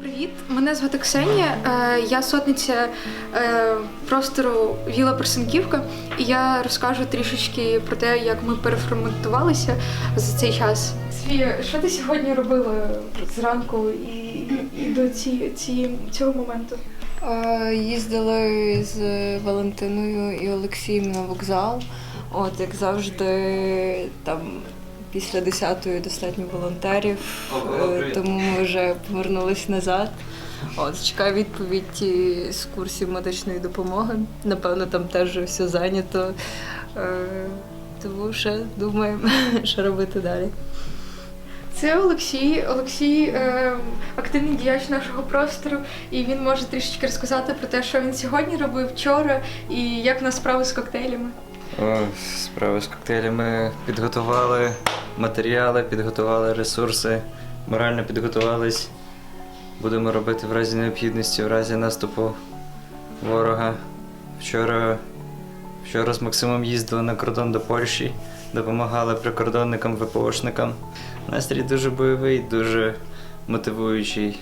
Привіт, мене звати Ксенія. Е, Я сотниця е, простору Віла Персенківка, і я розкажу трішечки про те, як ми переформатувалися за цей час. Свія, що ти сьогодні робила зранку і, і до ці, ці, цього моменту? Е, Їздили з Валентиною і Олексієм на вокзал. От як завжди, там після 10-ї достатньо волонтерів, е, тому ми вже повернулись назад. От чекаю відповідь з курсів медичної допомоги. Напевно, там теж все зайнято. Е, Тому ще думаємо, що робити далі. Це Олексій. Олексій е, активний діяч нашого простору, і він може трішечки розказати про те, що він сьогодні робив вчора, і як в нас справи з коктейлями. О, справи з коктейлями підготували матеріали, підготували ресурси, морально підготувались. Будемо робити в разі необхідності, в разі наступу ворога. Вчора, вчора з Максимом їздили на кордон до Польщі, допомагали прикордонникам, ВПОшникам. Настрій дуже бойовий, дуже мотивуючий.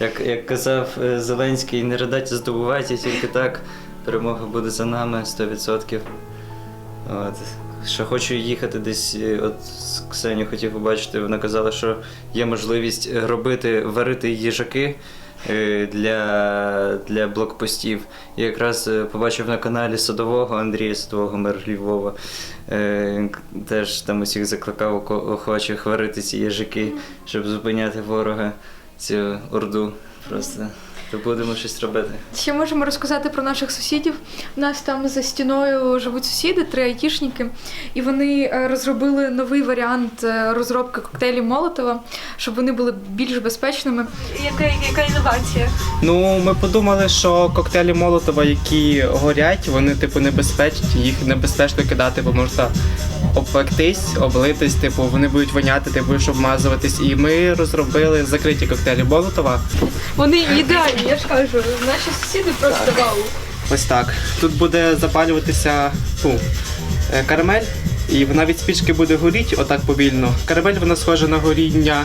Як, як казав е, Зеленський, не радать здобувати, тільки так перемога буде за нами 100%. От. Ще хочу їхати десь. е, От з Ксенію хотів побачити. Вона казала, що є можливість робити, варити їжаки е, для, для блокпостів. І якраз е, побачив на каналі Садового Андрія Садового, мер Львова. Теж там усіх закликав охочих варити ці їжаки, щоб зупиняти ворога, цю орду. Просто то будемо щось робити. Ще можемо розказати про наших сусідів. У нас там за стіною живуть сусіди, три айтішники, і вони е, розробили новий варіант е, розробки коктейлів Молотова, щоб вони були більш безпечними. Яка, яка інновація? Ну, ми подумали, що коктейлі Молотова, які горять, вони типу небезпечні, їх небезпечно кидати, бо можна обпектись, облитись, типу, вони будуть воняти, ти будеш обмазуватись. І ми розробили закриті коктейлі Молотова. Вони ідеальні, я ж кажу. Наші сусіди просто вау. Ось так. Тут буде запалюватися ну, карамель, і вона від спічки буде горіти отак повільно. Карамель вона схожа на горіння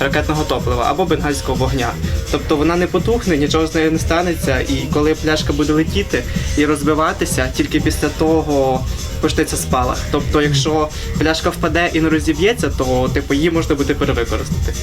ракетного топлива або бенгальського вогня. Тобто вона не потухне, нічого з нею не станеться, і коли пляшка буде летіти і розбиватися, тільки після того почнеться спалах. Тобто, якщо пляшка впаде і не розіб'ється, то типу її можна буде перевикористати.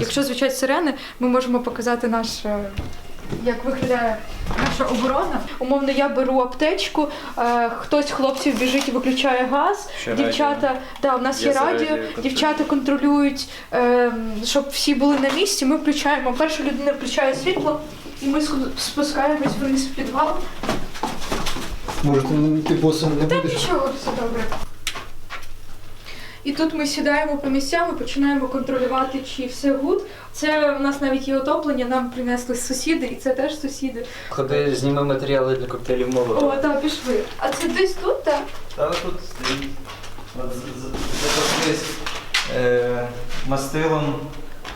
Якщо звучать сирени, ми можемо показати наш. Як виглядає наша оборона? Умовно, я беру аптечку, е, хтось з хлопців біжить і виключає газ. Ще дівчата, да, у нас Я є радіо, радіо дівчата контролюють, е, щоб всі були на місці. Ми включаємо. Перша людина включає світло, і ми спускаємось вниз в підвал. Може, ти, ти босом не Та будеш? нічого, все добре. І тут ми сідаємо по місцям і починаємо контролювати, чи все гуд. Це в нас навіть є отоплення, нам принесли сусіди, і це теж сусіди. Ходи, зніми матеріали для коктейлів Молотова. О, так, пішли. А це десь тут, так? Та тут стоїть. От з- з- запаслись е, мастилом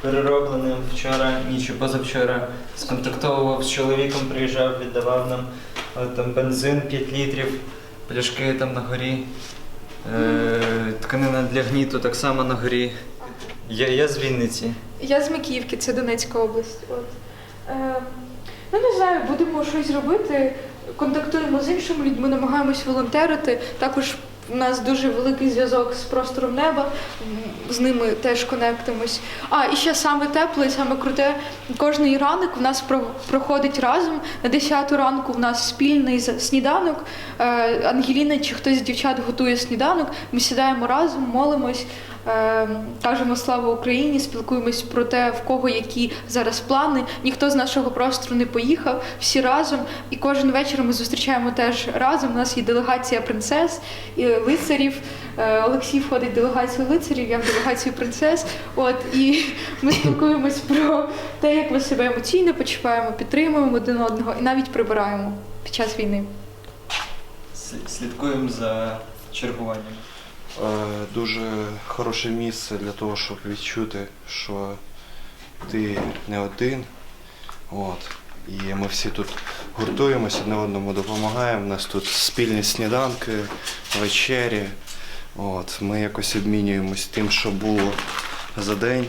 переробленим вчора, ніч позавчора. Сконтактовував з чоловіком, приїжджав, віддавав нам там бензин 5 літрів, пляшки там на горі. Е, тканина для гніту так само на горі. Я, я з Вінниці. Я з Микіївки, це Донецька область. От. Е, ну не знаю, будемо щось робити. Контактуємо з іншими людьми, намагаємось волонтерити. Також у нас дуже великий зв'язок з простором неба, з ними теж конектимось. А, і ще саме тепле, і саме круте. Кожний ранок у нас про- проходить разом. На 10 ранку У нас спільний сніданок. Е, Ангеліна чи хтось з дівчат готує сніданок. Ми сідаємо разом, молимось. Е, кажемо слава Україні, спілкуємось про те, в кого які зараз плани. Ніхто з нашого простору не поїхав, всі разом. І кожен вечір ми зустрічаємо теж разом. У нас є делегація принцес і лицарів. Е, Олексій входить в делегацію лицарів, я в делегацію принцес. От і ми спілкуємось про те, як ми себе емоційно почуваємо, підтримуємо один одного і навіть прибираємо під час війни. Слідкуємо за чергуванням. Е, дуже хороше місце для того, щоб відчути, що ти не один. От. І ми всі тут гуртуємося, одне одному допомагаємо. У нас тут спільні сніданки, вечері. От. Ми якось обмінюємось тим, що було за день,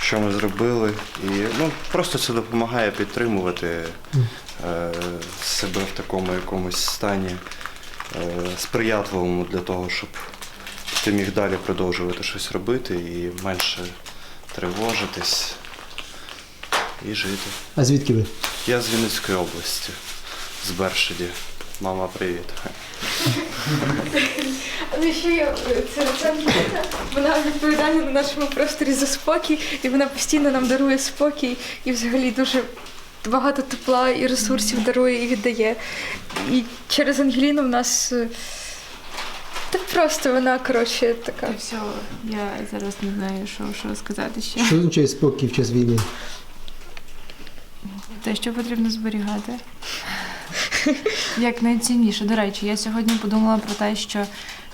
що ми зробили. І ну, просто це допомагає підтримувати е, себе в такому якомусь стані е, сприятливому для того, щоб ти міг далі продовжувати щось робити і менше тривожитись і жити. А звідки ви? Я з Вінницької області, з Бершаді. Мама, привіт. Ну ще є це, це Ангеліна, вона відповідальна на нашому просторі за спокій, і вона постійно нам дарує спокій і взагалі дуже багато тепла і ресурсів дарує і віддає. І через Ангеліну в нас е, та просто вона, коротше, така. Та все, я зараз не знаю, що, що сказати ще. Що означає спокій в час війни? Те, що потрібно зберігати. Як найцінніше. До речі, я сьогодні подумала про те, що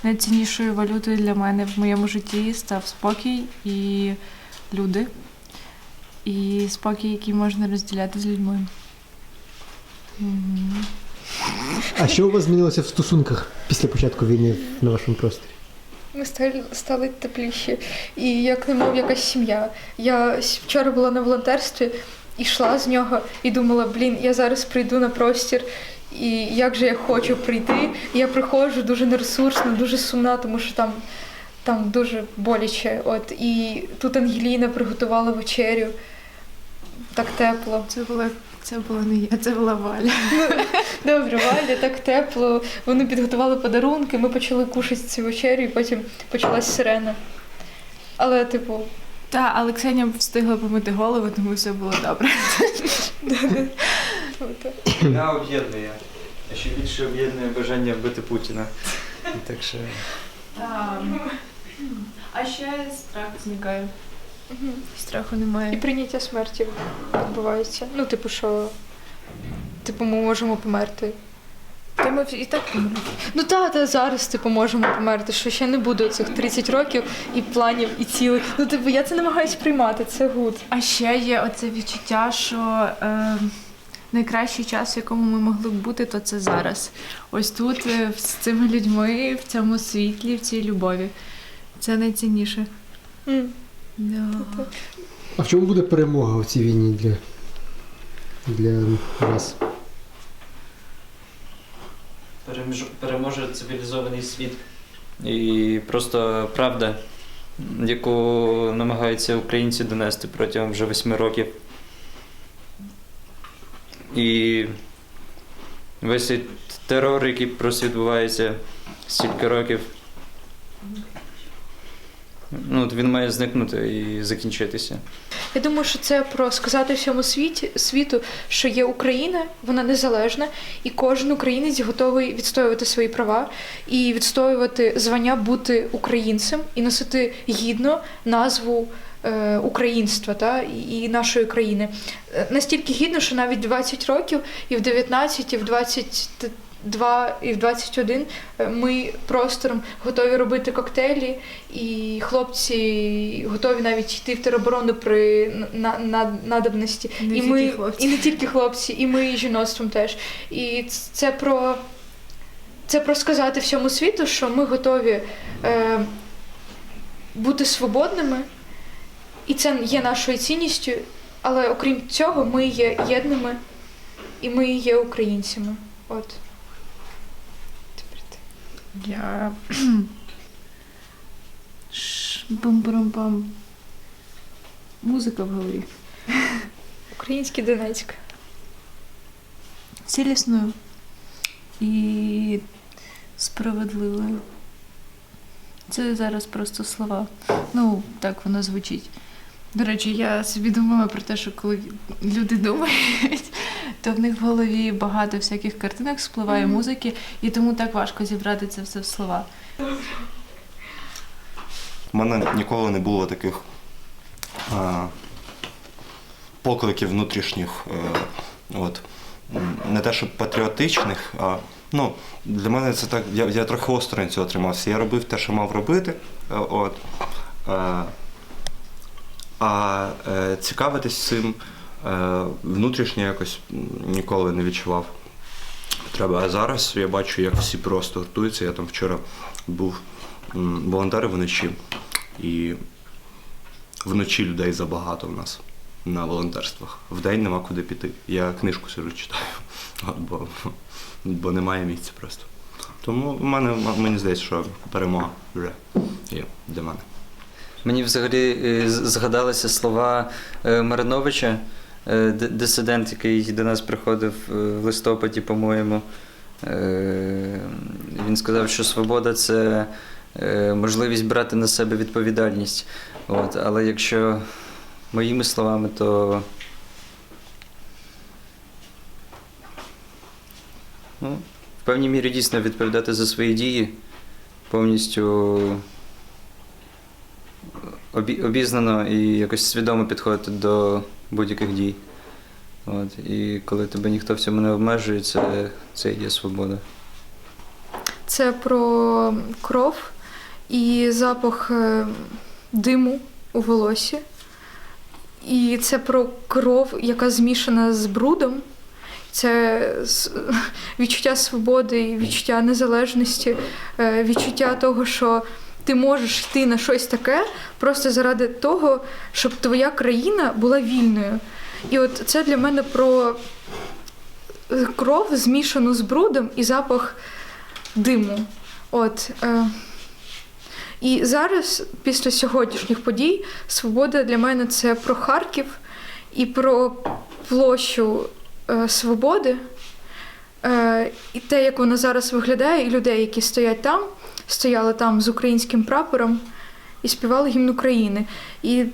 найціннішою валютою для мене в моєму житті став спокій і люди. І спокій, який можна розділяти з людьми. Мгм. А що у вас змінилося в стосунках після початку війни на вашому просторі? Ми стали, стали тепліші. І як немов якась сім'я. Я вчора була на волонтерстві, йшла з нього і думала, блін, я зараз прийду на простір. І як же я хочу прийти. І я приходжу дуже нересурсна, дуже сумна, тому що там, там дуже боляче. От і тут Ангеліна приготувала вечерю. Так тепло. Це була, це була не я, це була Валя. Добре, Валя, так тепло. Вони підготували подарунки, ми почали кушати цю вечерю, і потім почалась сирена. Але, типу, Та, але Ксеня встигла помити голову, тому все було добре. Війна об'єднує. А ще більше об'єднує бажання вбити Путіна. Так що А ще страх зникає. Мгм. Страху І прийняття смерті відбувається. Ну, типу, що типу, ми можемо померти. Та ми і так помремо. Ну та, та зараз типу можемо померти, що ще не буде цих 30 років і планів, і цілих. Ну, типу, я це намагаюся приймати, це гуд. А ще є оце відчуття, що е, найкращий час, в якому ми могли б бути, то це зараз. Ось тут, е, з цими людьми, в цьому світлі, в цій любові. Це найцінніше. М. Да. А в чому буде перемога в цій війні для, для вас? переміж- переможе цивілізований світ. І просто правда, яку намагаються українці донести протягом вже восьми років. І весь цей терор, який просто відбувається стільки років. Ну, от він має зникнути і закінчитися. Я думаю, що це про сказати всьому світі світу, що є Україна, вона незалежна, і кожен українець готовий відстоювати свої права і відстоювати звання бути українцем і носити гідно назву. е, Українства та і нашої країни Е, настільки гідно, що навіть 20 років, і в 19, і в 22, і в 21 е, ми простором готові робити коктейлі, і хлопці готові навіть йти в тероборону при на, на, надобності. Не і ми хлопці. і не тільки хлопці, і ми і жіноцтвом теж. І це про це про сказати всьому світу, що ми готові е, бути свободними, і це є нашою цінністю. Але окрім цього, ми є єдними і ми є українцями. От. Я. Бум-бум-бам. Музика в голові. Український Донецьк. Цілісною і справедливою. Це зараз просто слова. Ну, так воно звучить. До речі, я собі думала про те, що коли люди думають, то в них в голові багато всяких картинок спливає Мгм. музики, і тому так важко зібрати це все в слова. У мене ніколи не було таких а, покликів внутрішніх, е, от, не те, щоб патріотичних, а ну, для мене це так, я, я трохи осторонь цього тримався. Я робив те, що мав робити. е, От, е, а е, цікавитись цим внутрішньо якось ніколи не відчував. Треба. А зараз я бачу, як всі просто гуртуються. Я там вчора був волонтери вночі. І вночі людей забагато в нас на волонтерствах. Вдень нема куди піти. Я книжку сижу читаю, бо, бо немає місця просто. Тому в мене, мені здається, що перемога вже є для мене. Мені взагалі е, згадалися слова е, Мариновича, е, дисидент, який до нас приходив е, в листопаді, по-моєму. Е, Він сказав, що свобода це е, можливість брати на себе відповідальність. От, але якщо моїми словами, то ну, в певній мірі дійсно відповідати за свої дії повністю обі- обізнано і якось свідомо підходити до будь-яких дій. От. І коли тебе ніхто в цьому не обмежує, це, це є свобода. Це про кров і запах е, диму у волосі. І це про кров, яка змішана з брудом. Це відчуття свободи, відчуття незалежності, е, відчуття того, що ти можеш йти на щось таке просто заради того, щоб твоя країна була вільною. І от це для мене про е, кров змішану з брудом і запах диму. От, е, і зараз, після сьогоднішніх подій, свобода для мене це про Харків і про площу е, свободи, е, і те, як вона зараз виглядає, і людей, які стоять там, стояли там з українським прапором і співали гімн України. І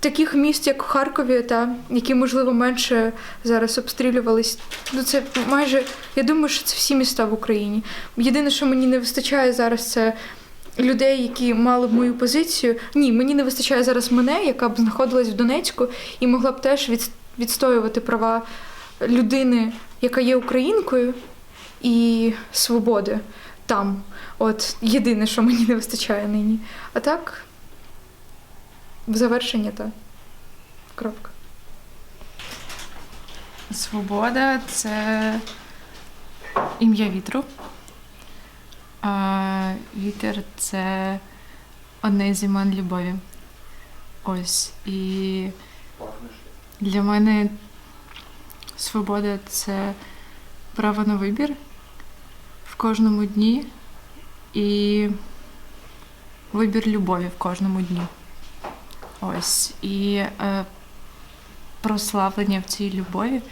таких міст, як в Харкові, та які, можливо, менше зараз обстрілювались, ну це майже, я думаю, що це всі міста в Україні. Єдине, що мені не вистачає зараз, це людей, які мали б мою позицію. Ні, мені не вистачає зараз мене, яка б знаходилась в Донецьку і могла б теж відстоювати права людини, яка є українкою, і свободи там. От єдине, що мені не вистачає нині. А так, в завершення та крапка. Свобода це ім'я вітру. А вітер це одне з імен любові. Ось. І для мене свобода це право на вибір в кожному дні і вибір любові в кожному дні. Ось. І е, прославлення в цій любові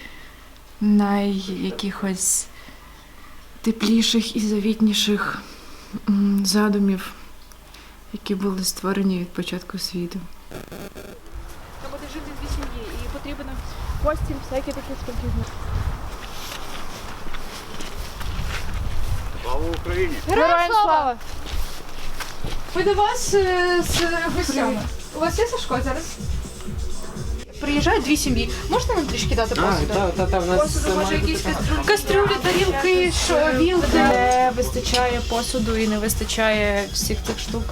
найякихось тепліших і завітніших задумів, які були створені від початку світу. Буде жити дві сім'ї і потрібен постіль, всякі такі штуки. Героям слава! Ми до вас е, з гостями. У вас є Сашко зараз? Приїжджають дві сім'ї. Можете нам трішки дати посуду? та, та, в нас Посуду, може, якісь кастрюлі, кастрюлі, тарілки, що, вілки. Не вистачає посуду і не вистачає всіх тих штук,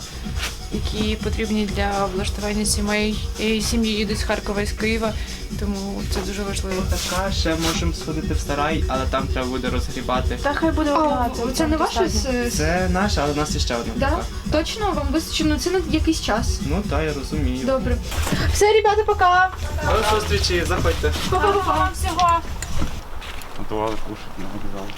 які потрібні для влаштування сімей. І сім'ї їдуть з Харкова і з Києва, тому це дуже важливо. Така, ще можемо сходити в сарай, але там треба буде розгрібати. Та хай буде одна. це не ваше. Це наша, але в нас є ще одна. Да? Точно? Вам вистачить? Ну це на якийсь час. Ну так, я розумію. Добре. Все, ребята, пока! До зустрічі, заходьте. Па-па-па. всього. Готували кушати на вокзал.